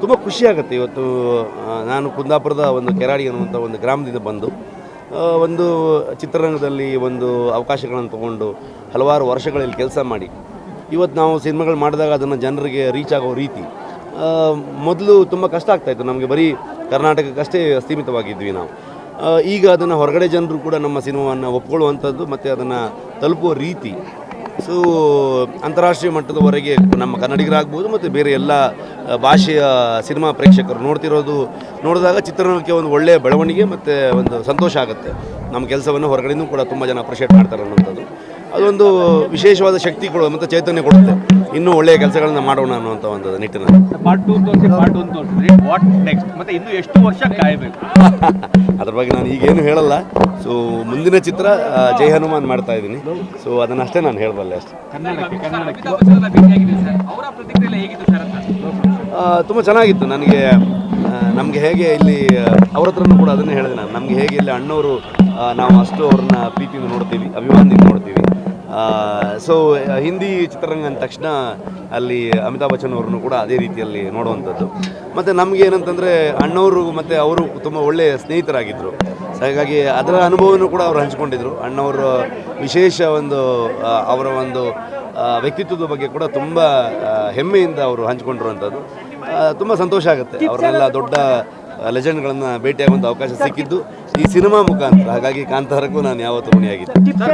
ತುಂಬ ಖುಷಿಯಾಗುತ್ತೆ ಇವತ್ತು ನಾನು ಕುಂದಾಪುರದ ಒಂದು ಕೆರಾಡಿ ಅನ್ನುವಂಥ ಒಂದು ಗ್ರಾಮದಿಂದ ಬಂದು ಒಂದು ಚಿತ್ರರಂಗದಲ್ಲಿ ಒಂದು ಅವಕಾಶಗಳನ್ನು ತಗೊಂಡು ಹಲವಾರು ವರ್ಷಗಳಲ್ಲಿ ಕೆಲಸ ಮಾಡಿ. ಇವತ್ತು ನಾವು ಸಿನಿಮಾಗಳು ಮಾಡಿದಾಗ ಅದನ್ನು ಜನರಿಗೆ ರೀಚ್ ಆಗೋ ರೀತಿ ಮೊದಲು ತುಂಬ ಕಷ್ಟ ಆಗ್ತಾಯಿತ್ತು ನಮಗೆ ಬರೀ ಕರ್ನಾಟಕಕ್ಕಷ್ಟೇ ಸೀಮಿತವಾಗಿದ್ವಿ ನಾವು. ಈಗ ಅದನ್ನು ಹೊರಗಡೆ ಜನರು ಕೂಡ ನಮ್ಮ ಸಿನಿಮಾವನ್ನು ಒಪ್ಕೊಳ್ಳುವಂಥದ್ದು ಮತ್ತು ಅದನ್ನು ತಲುಪುವ ರೀತಿ ಸೊ, ಅಂತಾರಾಷ್ಟ್ರೀಯ ಮಟ್ಟದವರೆಗೆ ನಮ್ಮ ಕನ್ನಡಿಗರಾಗ್ಬೋದು ಮತ್ತು ಬೇರೆ ಎಲ್ಲ ಭಾಷೆಯ ಸಿನಿಮಾ ಪ್ರೇಕ್ಷಕರು ನೋಡ್ತಿರೋದು, ನೋಡಿದಾಗ ಚಿತ್ರರಂಗಕ್ಕೆ ಒಂದು ಒಳ್ಳೆಯ ಬೆಳವಣಿಗೆ ಮತ್ತು ಒಂದು ಸಂತೋಷ ಆಗುತ್ತೆ. ನಮ್ಮ ಕೆಲಸವನ್ನು ಹೊರಗಡೆಯೂ ಕೂಡ ತುಂಬ ಜನ ಅಪ್ರಿಷಿಯೇಟ್ ಮಾಡ್ತಾರೆ ಅನ್ನೋಂಥದ್ದು ಅದೊಂದು ವಿಶೇಷವಾದ ಶಕ್ತಿ ಕೊಡುವ ಮತ್ತು ಚೈತನ್ಯ ಕೊಡುತ್ತೆ. ಇನ್ನೂ ಒಳ್ಳೆಯ ಕೆಲಸಗಳನ್ನು ಮಾಡೋಣ ಅನ್ನುವಂಥ ಒಂದು ನಿಟ್ಟಿನಲ್ಲಿ. ಪಾರ್ಟ್ ಟೂ ತೋರಿಸಿ ಪಾರ್ಟ್ ಒನ್ ತೋರಿಸಿದ್ರಿ. ವಾಟ್ ನೆಕ್ಸ್ಟ್ ಮತ್ತೆ ಇನ್ನು ಎಷ್ಟು ವರ್ಷ ಕಾಯಬೇಕು? ಅದ್ರ ಬಗ್ಗೆ ನಾನು ಈಗೇನು ಹೇಳಲ್ಲ. ಸೊ ಮುಂದಿನ ಚಿತ್ರ ಜೈ ಹನುಮಾನ್ ಮಾಡ್ತಾ ಇದ್ದೀನಿ. ಸೊ ಅದನ್ನಷ್ಟೇ ನಾನು ಹೇಳಬಲ್ಲೆ ಅಷ್ಟೇ. ಕನ್ನಡಕ್ಕೆ ಕನ್ನಡಕ್ಕೆ. ಅವರ ಪ್ರತಿಕ್ರಿಯೆ ಹೇಗಿತ್ತು ಸರ್ ಅಂತ? ತುಂಬ ಚೆನ್ನಾಗಿತ್ತು. ನನಗೆ ನಮಗೆ ಹೇಗೆ ಇಲ್ಲಿ ಅವ್ರ ಹತ್ರನೂ ಕೂಡ ಅದನ್ನೇ ಹೇಳಿದೆ ನಾನು. ನಮಗೆ ಹೇಗೆ ಇಲ್ಲಿ ಅಣ್ಣವರು ನಾವು ಅಷ್ಟು ಅವ್ರನ್ನ ಪ್ರೀತಿಯಿಂದ ನೋಡ್ತೀವಿ. ಅಭಿಮಾನದಿಂದ ಸೊ ಹಿಂದಿ ಚಿತ್ರರಂಗ ಅಂದ ತಕ್ಷಣ ಅಲ್ಲಿ ಅಮಿತಾಬ್ ಬಚ್ಚನ್ ಅವ್ರನ್ನು ಕೂಡ ಅದೇ ರೀತಿಯಲ್ಲಿ ನೋಡುವಂಥದ್ದು. ಮತ್ತು ನಮಗೆ ಏನಂತಂದರೆ ಅಣ್ಣವರು ಮತ್ತು ಅವರು ತುಂಬ ಒಳ್ಳೆಯ ಸ್ನೇಹಿತರಾಗಿದ್ದರು ಸೊ ಹಾಗಾಗಿ ಅದರ ಅನುಭವವನ್ನು ಕೂಡ ಅವರು ಹಂಚಿಕೊಂಡಿದ್ದರು ಅಣ್ಣವರ ವಿಶೇಷ ಒಂದು ಅವರ ಒಂದು ವ್ಯಕ್ತಿತ್ವದ ಬಗ್ಗೆ ಕೂಡ ತುಂಬ ಹೆಮ್ಮೆಯಿಂದ ಅವರು ಹಂಚಿಕೊಂಡಿರುವಂಥದ್ದು. ತುಂಬ ಸಂತೋಷ ಆಗುತ್ತೆ. ಅವರೆಲ್ಲ ದೊಡ್ಡ ಲೆಜೆಂಡ್ಗಳನ್ನು ಭೇಟಿಯಾಗುವಂಥ ಅವಕಾಶ ಸಿಕ್ಕಿದ್ದು ಈ ಸಿನಿಮಾ ಮುಖಾಂತರ. ಹಾಗಾಗಿ ಕಾಂತಾರಕ್ಕೂ ನಾನು ಯಾವತ್ತೂ ಋಣಿಯಾಗಿದ್ದೆ